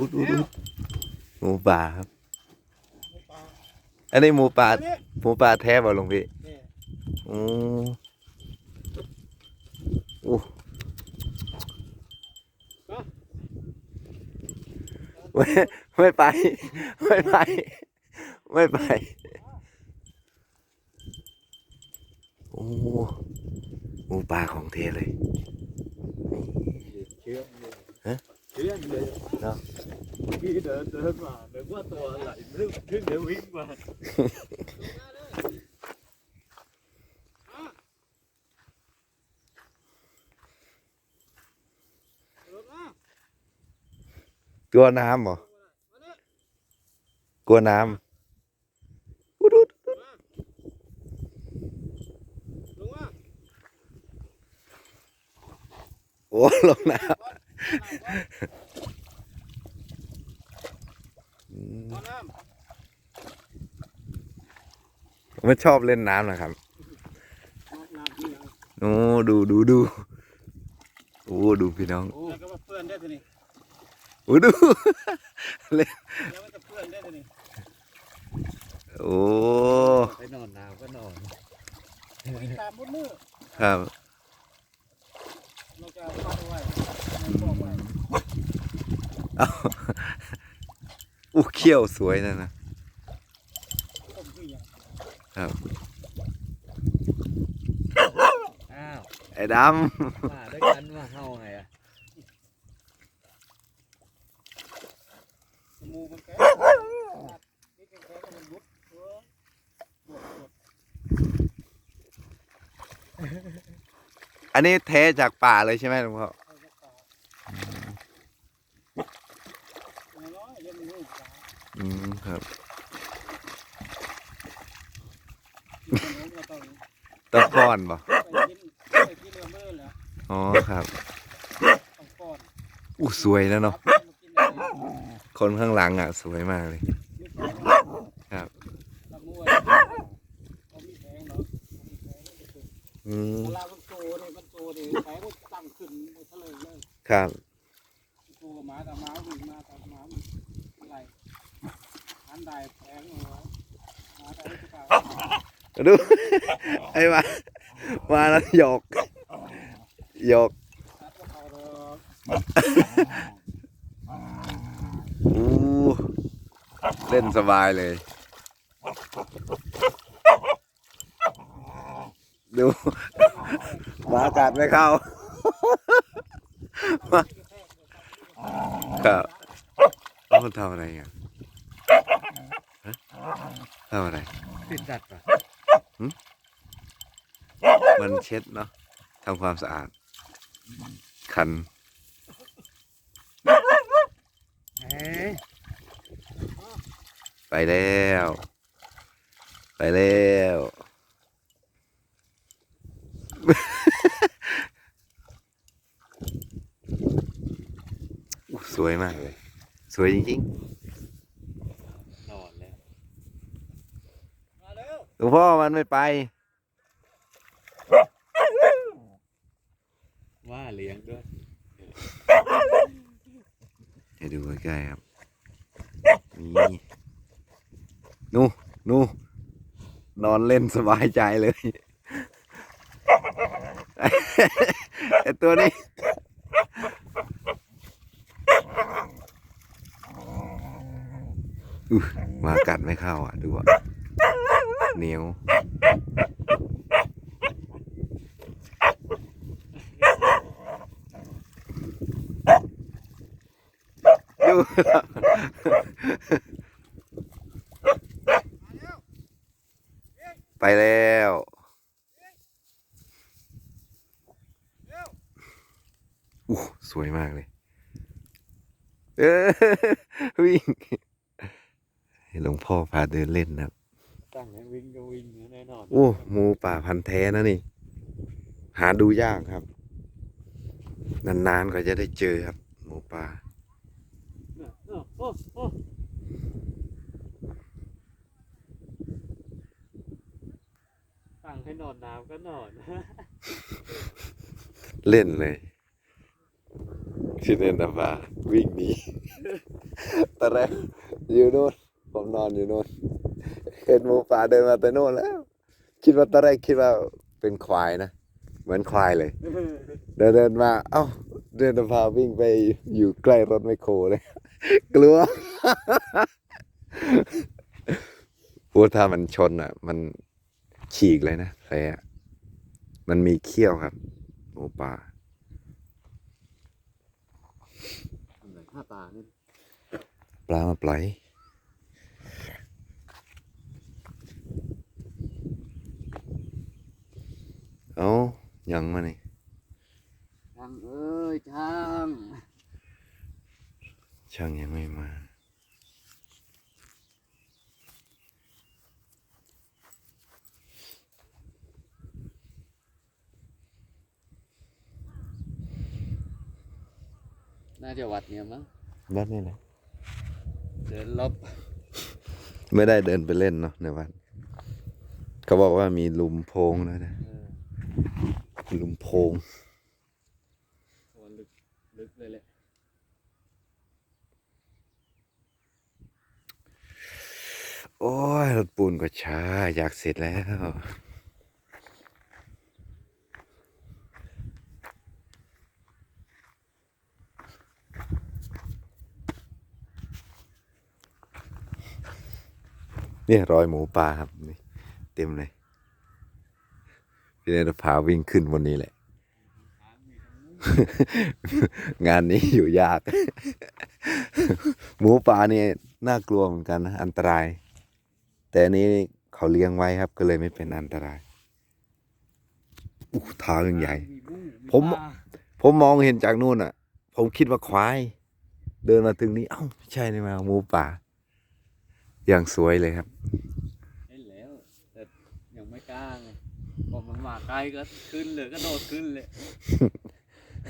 อุดอุดอุดหมูป่าครับ อันนี้หมูป่าหมูป่าแท้บ่หลวงพี่นี่โอ้โอ้ไม่ไม่ไป ไม่ไป ไม่ไป โอ้หมูป่าของเทเลยเชื่อมเลยฮะ เชื่อมเลย เนาะ พี่เดินเดินมาเดินว่าตัวไหลรึกขึ้นเดี๋ยววิ่งมา กลัวน้ำเหรอกลัวน้ำอุดอุดอุดโอ้ลงน้ำอืม ไม่ชอบเล่นน้ำนะครับโอ้ดูดูดูโอ้ดูพี่น้องโอ้ก็มาเพื่อนได้ทีนี้โอ้ดูเล่นแล้วมันจะเพื่อนได้ทีนี้โอ้ไปนอนหนาวก็นอนตามมุดมือครับ เราจะพัดไว้บอกไว้ อู้เขี้ยวสวยนะนะผมคืออย่างครับอ้าวไอ้ดมาด้วยกันมาเฮาไงอะสมูมันแก่นี่แก่ก็มันบุดเออปวดปวดำอันนี้แท้จากป่าเลยใช่ไหมหลวงพ่อ เอาจะขาน้ อยเล่นมือขาอืมครับขนมก็ต้องตะก้อนบ่ไปกินไปกินเรือมือแหละอ๋อครับต้องก้อนอู้สวยนะเนาะมากินอะไรคนข้างหลังอะ สวยมากเลยนี่แข็งครับตะมวย ดูไอ้มามาแล้วหยอกหยอกอู้เล่นสบายเลย ดูมากัดไม่เข้าครับแล้วมันทำอะไรอะทำอะไรติดจัดป่ะ มันเช็ดเนาะทำความสะอาด คันไปแล้ว ไปแล้วสวยมากเลย สวยจริงนอนแล้ว มาเร็ว ๆ หลวงพ่อมันไม่ไป ว่าเลี้ยงด้วยให้ดูใกล้ๆครับ นี่นูนูนอนเล่นสบายใจเลย ไอตัวนี้อุ๊ยมากัดไม่เข้าอะ ดูอะ เหนียว ดูไปแล้วอู้สวยมากเลย เออวิ่งหลวงพ่อพาเดินเล่นนะครับ ตั้งให้วิ่งก็วิ่งแน่น อนโอ้หมูป่าพันธุ์แท้นะนี่ หาดูยากครับ นานๆก็จะได้เจอครับ หมูป่าโอ้โอ้โอ้ตั้งให้นอนน้ำก็นอน เล่นเลยชื่อเล่นนะป่าวิ่งหนีตอนแรกอยู่โน่นผมนอนอยู่โน่นเห็นหมูป่าเดินมาแต่โน่นแล้ว คิดว่าตอนแรกคิดว่าเป็นควายนะ เหมือนควายเลย เดินเดินมาเอ้าเดินพาวิ่งไปอยู่ใกล้รถไมคโครเลย กลัวพูดถ้ามันชนอะ มันฉีกเลยนะแผลอะมันมีเขี้ยวครับหมูป่าหน้าตานี่ปลามาปล่อย เอายังมานี่ช่างเอ้ยช่างช่างยังไม่มาน่าจะวัดเนี่ยมั้งบ้านนี่นะเดินลบ ไม่ได้เดินไปเล่นเนาะในวัดเขาบอกว่ามีหลุมโพรงนะนะเออ หลุมโพรงโหลึกลึกเลยแหละโอ้ยรถปูนก็ช้า อยากเสร็จแล้ว เนี่ยรอยหมูป่าครับนี่เต็มเลย พี่เนรพาวิ่งขึ้นบนนี้แหละ งานนี้อยู่ยาก หมูป่านี่น่ากลัวเหมือนกันนะอันตราย แต่อันนี้เขาเลี้ยงไว้ครับก็เลยไม่เป็นอันตรายอู้ท้างใหญ่ ผม ผมมองเห็นจากนู่นอะ ผมคิดว่าควาย เดินมาถึงนี้ เอ้าไม่ใช่นี่มาหมูป่า อย่างสวยเลยครับเห็นแล้วแต่ยังไม่กล้าไง พอมันมาใกล้ก็ขึ้นเลยก็โดดขึ้นเลย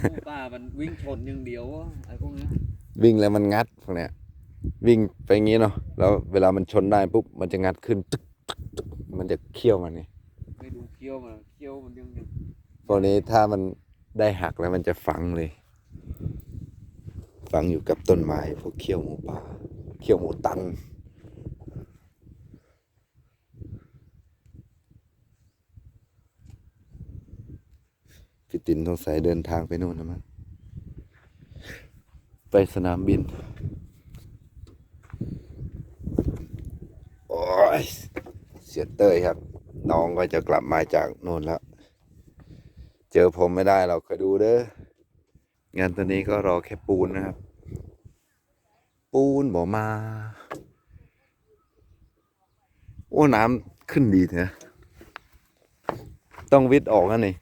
หมูป่ามันวิ่งชนอย่างเดียวอะไอ้พวกเนี้ยวิ่งแล้วมันงัดพวกเนี้ยวิ่งไปงี้เนาะแล้วเวลามันชนได้ปุ๊บมันจะงัดขึ้นตึกตึกตึกมันจะเคี้ยวมันนี่ไม่ดูเคี้ยวมันเคี้ยวมันยังยังพวกนี้ถ้ามันได้หักแล้วมันจะฝังเลย ฝังอยู่กับต้นไม้พวกเขี้ยวหมูป่าเขี้ยวหมูตัน พี่ตินต้องใส่เดินทางไปนู่นนะมั้งไปสนามบิน โอ้ย เสียเต้ยครับ น้องก็จะกลับมาจากนู่นแล้ว เจอผมไม่ได้เราคอยดูเด้องานตอนนี้ก็รอแค่ปูนนะครับ ปูนบอกมา โอ้ น้ำขึ้นดีเถอะต้องวิทย์ออกนะนี่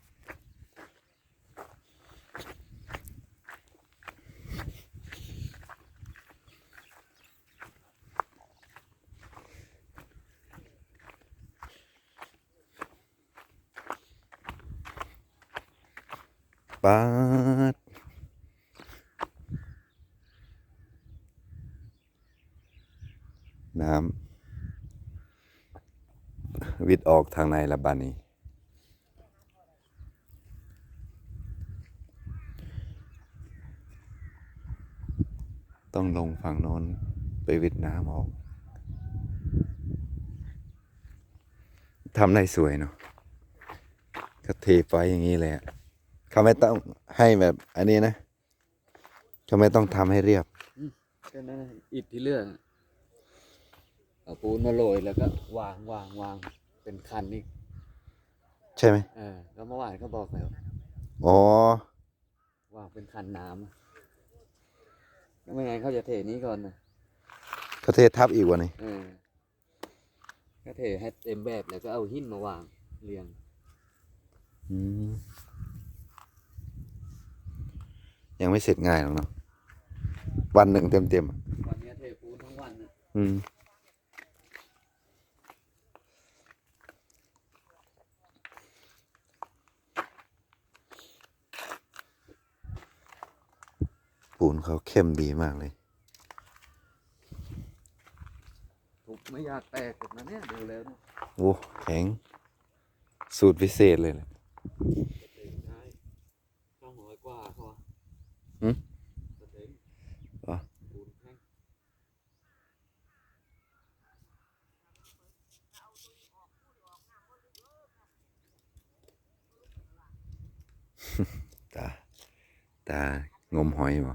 ปาดน้ำวิดออกทางในละบานี้ ต้องลงฝั่งโน้นไปวิดน้ำออกทำได้สวยเนาะก็เทไฟอย่างนี้เลยอะ เขาไม่ต้องให้แบบ อันนี้นะเขาไม่ต้องทำให้เรียบ ก็นั่นน่ะอิฐที่เรื่องอะเอาปูนมาโรยแล้วก็วางวางวางเป็นคันอีกใช่ไหมเออแล้วเมื่อวานเขาบอกแล้วอ๋อ วางเป็นคันน้ำอะแล้วไม่งั้นเขาจะเทนี้ก่อนนะเขาเททับอีกวะนี่เออก็เทให้เต็มแบบแล้วก็เอาหินมาวางเรียง อืม ยังไม่เสร็จง่ายหรอกเนาะวันหนึ่งเต็มเต็มๆอะวันนี้เทปูนทั้งวันน่ะอืมปูนเขาเข้มดีมากเลยทุบไม่อยากแตกแบบนั้นเนี่ยดูแล้วนะโอ้แข็ง สูตรพิเศษเลยแหละ หืมอ๋อตา ตางมหอยบ่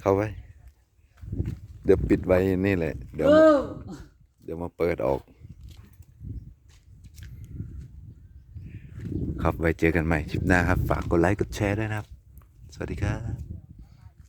เข้าไปเดี๋ยวปิดไว้นี่แหละ เดี๋ยว เดี๋ยวมาเปิดออก ครับไว้เจอกันใหม่คลิปหน้าครับ ฝากกดไลค์กดแชร์ด้วยนะครับ สวัสดีครับ